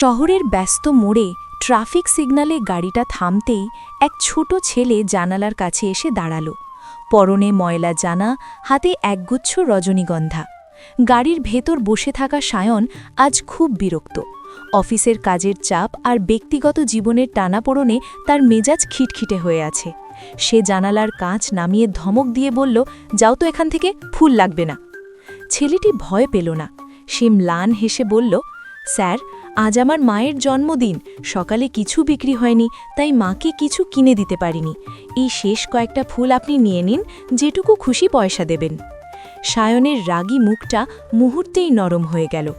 শহরের ব্যস্ত মোড়ে ট্রাফিক সিগনালে গাড়িটা থামতেই এক ছোট ছেলে জানালার কাছে এসে দাঁড়াল। পরনে ময়লা জানা, হাতে একগুচ্ছ রজনীগন্ধা। গাড়ির ভেতর বসে থাকা সায়ন আজ খুব বিরক্ত। অফিসের কাজের চাপ আর ব্যক্তিগত জীবনের টানাপোড়নে তার মেজাজ খিটখিটে হয়ে আছে। সে জানালার কাঁচ নামিয়ে ধমক দিয়ে বলল, যাও তো এখান থেকে, ফুল লাগবে না। ছেলেটি ভয় পেল না। সে ম্লান হেসে বলল, স্যার আজ আমার মায়ের জন্মদিন। সকালে কিছু বিক্রি হয়নি, তাই মাকে কিছু কিনে দিতে পারিনি। এই শেষ কয়েকটা ফুল আপনি নিয়ে নিন, যেটুকু খুশি পয়সা দেবেন। সায়নের রাগী মুখটা মুহূর্তেই নরম হয়ে গেল।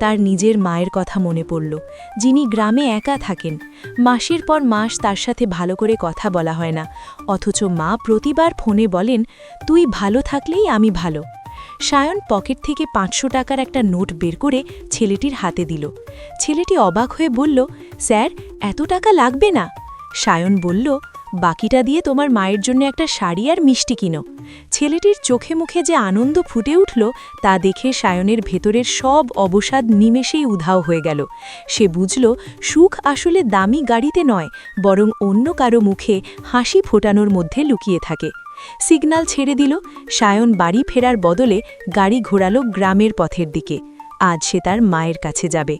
তার নিজের মায়ের কথা মনে পড়ল, যিনি গ্রামে একা থাকেন। মাসের পর মাস তার সাথে ভালো করে কথা বলা হয় না, অথচ মা প্রতিবার ফোনে বলেন, তুই ভালো থাকলেই আমি ভালো। সায়ন পকেট থেকে পাঁচশো টাকার একটা নোট বের করে ছেলেটির হাতে দিল। ছেলেটি অবাক হয়ে বলল, স্যার, এত টাকা লাগবে না? সায়ন বলল, বাকিটা দিয়ে তোমার মায়ের জন্য একটা শাড়ি আর মিষ্টি কিনো। ছেলেটির চোখে মুখে যে আনন্দ ফুটে উঠল, তা দেখে সায়নের ভেতরের সব অবসাদ নিমেষেই উধাও হয়ে গেল। সে বুঝল, সুখ আসলে দামি গাড়িতে নয়, বরং অন্য কারও মুখে হাসি ফোটানোর মধ্যে লুকিয়ে থাকে। সিগন্যাল ছেড়ে দিল। সায়ন বাড়ি ফেরার বদলে গাড়ি ঘোরালো গ্রামের পথের দিকে। আজ সে তার মায়ের কাছে যাবে।